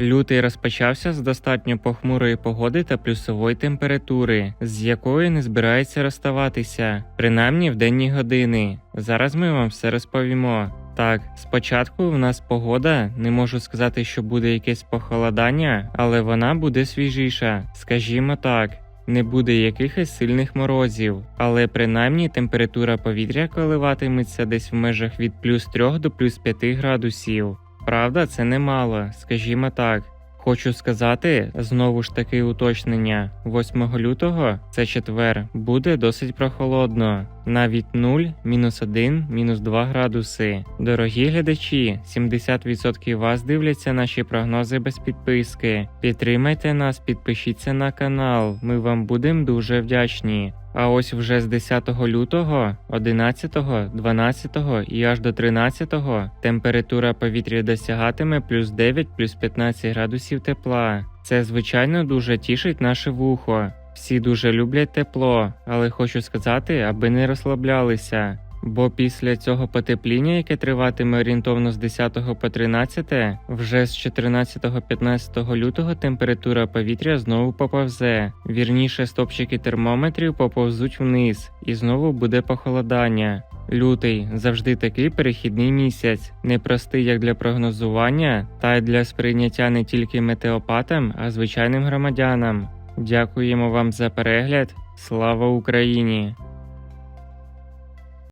Лютий розпочався з достатньо похмурої погоди та плюсової температури, з якою не збирається розставатися, принаймні в денні години. Зараз ми вам все розповімо. Так, спочатку в нас погода, не можу сказати, що буде якесь похолодання, але вона буде свіжіша, скажімо так. Не буде якихось сильних морозів, але принаймні температура повітря коливатиметься десь в межах від плюс 3 до плюс 5 градусів. Правда, це немало, скажімо так. Хочу сказати, знову ж таки уточнення, 8 лютого, це четвер, буде досить прохолодно, навіть 0, мінус 1, мінус 2 градуси. Дорогі глядачі, 70% вас дивляться наші прогнози без підписки. Підтримайте нас, підпишіться на канал, ми вам будемо дуже вдячні. А ось вже з 10 лютого, 11, 12 і аж до 13 температура повітря досягатиме плюс 9, плюс 15 градусів тепла. Це звичайно дуже тішить наше вухо. Всі дуже люблять тепло, але хочу сказати, аби не розслаблялися. Бо після цього потепління, яке триватиме орієнтовно з 10 по 13, вже з 14-15 лютого температура повітря знову поповзе. Вірніше, стопчики термометрів поповзуть вниз, і знову буде похолодання. Лютий завжди такий перехідний місяць, непростий як для прогнозування, та й для сприйняття не тільки метеопатам, а звичайним громадянам. Дякуємо вам за перегляд. Слава Україні!